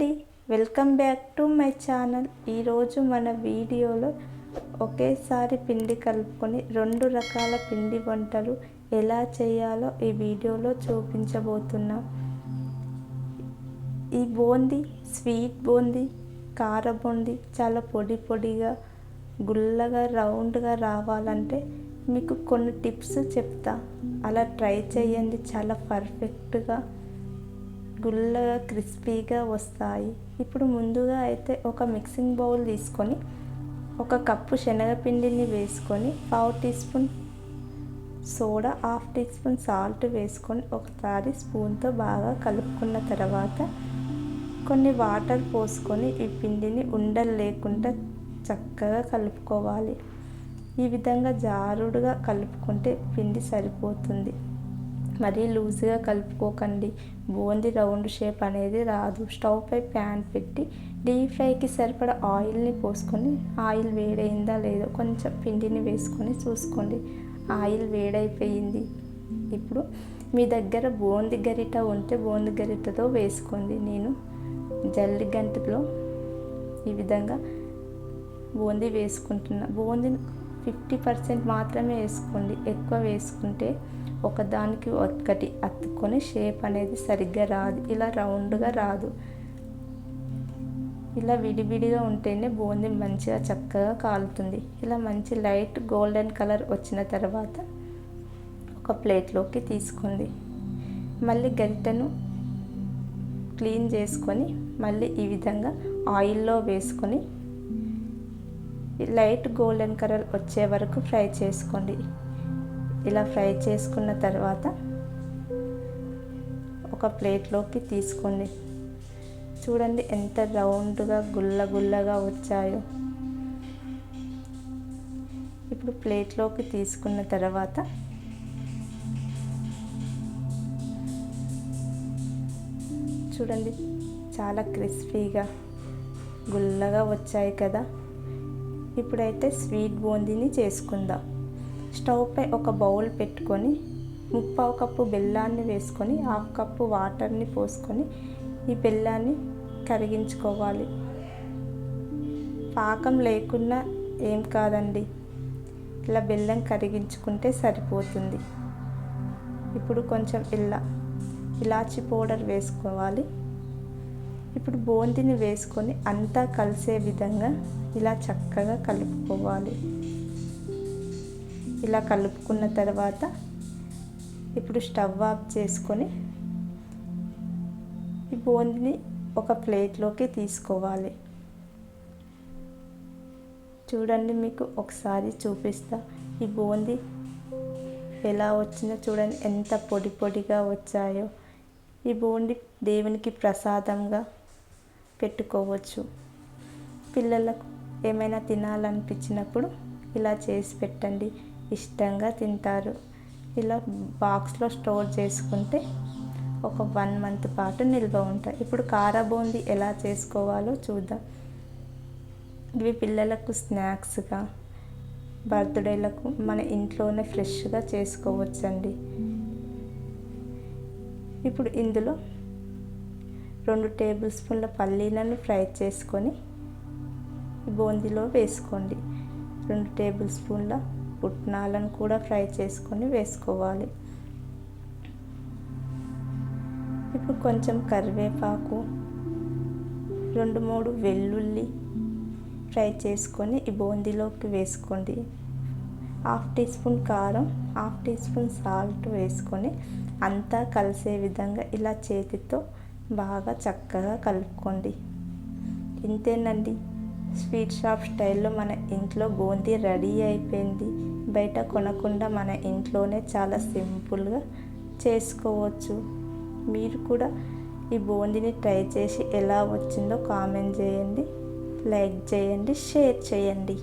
అండి. Welcome back to my channel. ఈరోజు మన వీడియోలో ఒకేసారి పిండి కలుపుకొని రెండు రకాల పిండి వంటలు ఎలా చేయాలో ఈ వీడియోలో చూపించబోతున్నాం. ఈ బూందీ స్వీట్ బూందీ కార బూందీ చాలా పొడి పొడిగా గుల్లగా రౌండ్గా రావాలంటే మీకు కొన్ని టిప్స్ చెప్తా. అలా ట్రై చేయండి. చాలా పర్ఫెక్ట్గా గుల్లగా క్రిస్పీగా వస్తాయి. ఇప్పుడు ముందుగా అయితే ఒక మిక్సింగ్ బౌల్ తీసుకొని ఒక కప్పు శనగపిండిని వేసుకొని పావు teaspoon soda half teaspoon salt వేసుకొని ఒకసారి స్పూన్తో బాగా కలుపుకున్న తర్వాత కొన్ని వాటర్ పోసుకొని ఈ పిండిని ఉండలు లేకుండా చక్కగా కలుపుకోవాలి. ఈ విధంగా జారుడుగా కలుపుకుంటే పిండి సరిపోతుంది. మరీ లూజ్గా కలుపుకోకండి. బూందీ రౌండ్ షేప్ అనేది రాదు. స్టవ్ పై ప్యాన్ పెట్టి డీప్ ఫ్రైకి సరిపడా ఆయిల్ని పోసుకొని ఆయిల్ వేడైందా లేదో కొంచెం పిండిని వేసుకొని చూసుకోండి. ఆయిల్ వేడైపోయింది. ఇప్పుడు మీ దగ్గర బూంది గరిట ఉంటే బూంది గరిటతో వేసుకోండి. నేను జల్లి గంటలో ఈ విధంగా బూందీ వేసుకుంటున్నా. బూందీ ఫిఫ్టీ పర్సెంట్ మాత్రమే వేసుకోండి. ఎక్కువ వేసుకుంటే ఒకదానికి ఒక్కటి అతుక్కొని షేప్ అనేది సరిగ్గా రాదు. ఇలా రౌండ్గా రాదు. ఇలా విడివిడిగా ఉంటేనే బూందీ మంచిగా చక్కగా కాలుతుంది. ఇలా మంచి లైట్ గోల్డెన్ కలర్ వచ్చిన తర్వాత ఒక ప్లేట్లోకి తీసుకుంది. మళ్ళీ గరిటెను క్లీన్ చేసుకొని మళ్ళీ ఈ విధంగా ఆయిల్లో వేసుకొని లైట్ గోల్డెన్ కలర్ వచ్చే వరకు ఫ్రై చేసుకోండి. ఇలా ఫ్రై చేసుకున్న తర్వాత ఒక ప్లేట్లోకి తీసుకోండి. చూడండి ఎంత రౌండ్గా గుల్ల గుల్లగా వచ్చాయో. ఇప్పుడు ప్లేట్లోకి తీసుకున్న తర్వాత చూడండి చాలా క్రిస్పీగా గుల్లగా వచ్చాయి కదా. ఇప్పుడైతే స్వీట్ బూందీని చేసుకుందాం. స్టవ్పై ఒక బౌల్ పెట్టుకొని ముప్పావు కప్పు బెల్లాన్ని వేసుకొని హాఫ్ కప్పు వాటర్ని పోసుకొని ఈ బెల్లాన్ని కరిగించుకోవాలి. పాకం లేకున్నా ఏం కాదండి. ఇలా బెల్లం కరిగించుకుంటే సరిపోతుంది. ఇప్పుడు కొంచెం ఇలా ఇలాచి పౌడర్ వేసుకోవాలి. ఇప్పుడు బూందీని వేసుకొని అంతా కలిసే విధంగా ఇలా చక్కగా కలుపుకోవాలి. ఇలా కలుపుకున్న తర్వాత ఇప్పుడు స్టవ్ ఆఫ్ చేసుకొని ఈ బూందీని ఒక ప్లేట్లోకి తీసుకోవాలి. చూడండి మీకు ఒకసారి చూపిస్తా. ఈ బూంది ఎలా వచ్చిందో చూడండి. ఎంత పొడి పొడిగా వచ్చాయో. ఈ బూంది దేవునికి ప్రసాదంగా పెట్టుకోవచ్చు. పిల్లలకు ఏమైనా తినాలనిపించినప్పుడు ఇలా చేసి పెట్టండి. ఇష్టంగా తింటారు. ఇలా బాక్స్లో స్టోర్ చేసుకుంటే ఒక వన్ మంత్ పాటు నిల్వ ఉంటాయి. ఇప్పుడు కార బూందీ ఎలా చేసుకోవాలో చూద్దాం. ఇవి పిల్లలకు స్నాక్స్గా బర్త్డేలకు మన ఇంట్లోనే ఫ్రెష్గా చేసుకోవచ్చండి. ఇప్పుడు ఇందులో రెండు టేబుల్ స్పూన్ల పల్లీలను ఫ్రై చేసుకొని బూందీలో వేసుకోండి. రెండు టేబుల్ స్పూన్ల పుట్నాలను కూడా ఫ్రై చేసుకొని వేసుకోవాలి. ఇప్పుడు కొంచెం కరివేపాకు రెండు మూడు వెల్లుల్లి ఫ్రై చేసుకొని ఈ బూందీలోకి వేసుకోండి. హాఫ్ టీ స్పూన్ కారం హాఫ్ టీ స్పూన్ సాల్ట్ వేసుకొని అంతా కలిసే విధంగా ఇలా చేతితో బాగా చక్కగా కలుపుకోండి. ఇంతేనండి. స్వీట్ షాప్ స్టైల్లో మన ఇంట్లో బూందీ రెడీ అయిపోయింది. బయట కొనకుండా మన ఇంట్లోనే చాలా సింపుల్గా చేసుకోవచ్చు. మీరు కూడా ఈ బూందీని ట్రై చేసి ఎలా వచ్చిందో కామెంట్ చేయండి. లైక్ చేయండి షేర్ చేయండి.